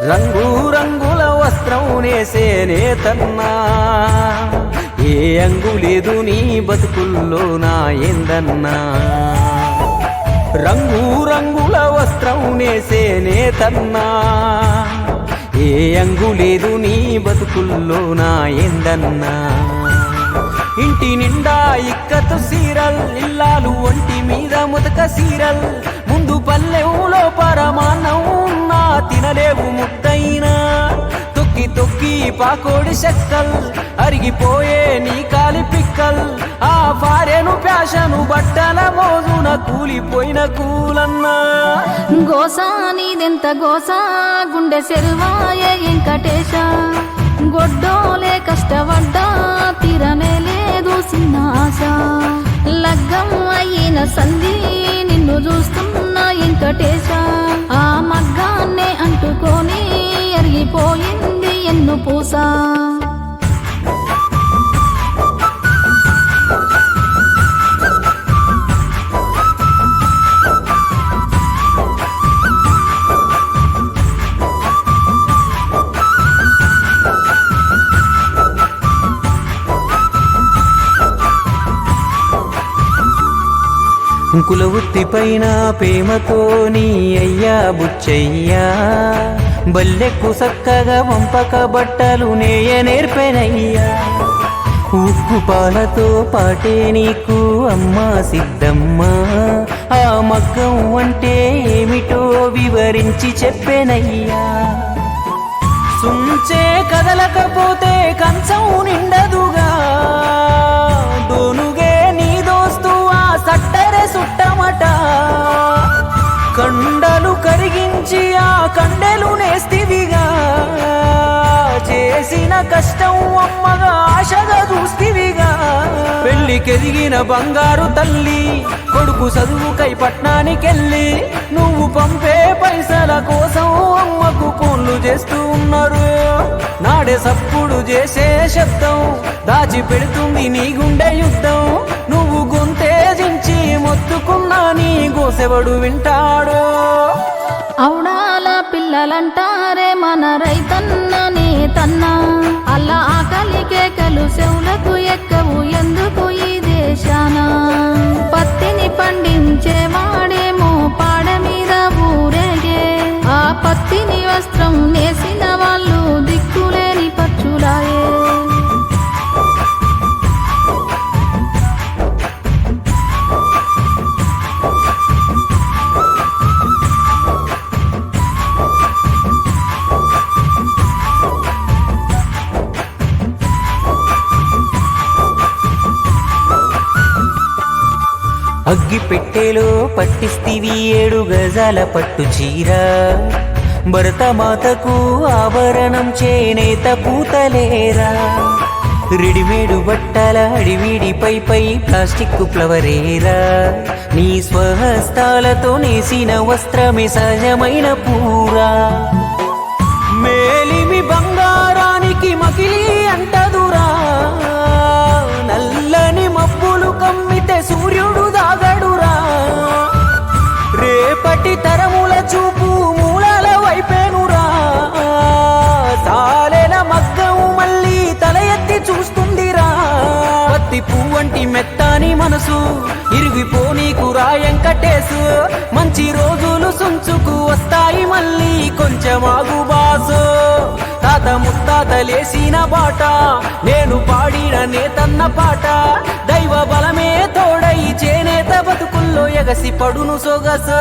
రంగు రంగుల వస్త్రం నేసేనే తన్నా ఏ అంగు లేదు నీ బతుకుల్లో నా ఏందన్నా. రంగు రంగుల వస్త్రం నేసేనే తన్నా ఏ అంగు లేదు నీ బతుకుల్లో నా ఏందన్నా. ఇంటి నిండా ఇక్కతు సీరల్ ఇల్లాలు ఒంటి మీద ముతక సీరల్. ముందు పల్లెవులో పరమాన్నం తినలేవు ముద్దైనా. తొక్కి తొక్కి పాకోడి చెక్కల్. అరిగిపోయే నీ కాలి పిక్కల్. ఆ పారెను ప్యాషను బట్టల మోజున కూలిపోయిన కూలన్నా. గోసా నీదెంత గోసా? గుండె సెల్వాయే వెంకటేశ. గొడ్డోలే కష్టం ఎన్ను పూసా పైన ప్రేమతో నీ అయ్యా బుచ్చయ్యా. బల్లెక్కు చక్కగా వంపక బట్టలు నేయ నేర్పెనయ్యా. ఉప్పు పాలతో పాటే నీకు అమ్మా సిద్ధమ్మ. ఆ మగ్గం అంటే ఏమిటో వివరించి చెప్పెనయ్యా. సుంచే కదలకపోతే కంచం నిండదుగా. చేసిన కష్టం అమ్మగా ఆశగా చూస్తివిగా. పెళ్ళికెదిగిన బంగారు తల్లి కొడుకు చదువుకై పట్నానికెళ్ళి నువ్వు పంపే పైసల కోసం అమ్మకు ఫోన్లు చేస్తూ ఉన్నారు. నాడే సప్పుడు చేసే శబ్దం దాచి పెడుతుంది నీ గుండె యుద్ధం. నువ్వు గొంతేజించి మొత్తుకున్నా నీ గోసెవడు వింటాడు. చెవులకు ఎక్కవు ఎందుకు ఈ దేశాన? పత్తిని పండించేవాడేమో పాడ మీద ఊరేగే. ఆ పత్తిని వస్త్రం నేసిన అగ్గి పెట్టేలో పట్టిస్తివి ఏడు గజాల పట్టు చీర. భరత మాతకు ఆభరణం చేనేత పూతలేరా. రెడిమేడు బట్టల అడివిడి పై పై ప్లాస్టిక్ ఫ్లవరేరా. నీ స్వహస్తాలతో నేసిన వస్త్రమే సహజమైన పూరా. పత్తి పువ్వంటి మెత్తాని మనసు. ఇరిగిపోనీకు రాయంకటేసు మంచి రోజులు సుంచుకు వస్తాయి మళ్ళీ కొంచెం ఆగు బాసు. తాత ముత్తాత లేసిన బాట నేను పాడిన నేతన్న పాట. దైవ బలమే తోడై చేనేత బతుకుల్లో ఎగసి పడును సొగసు.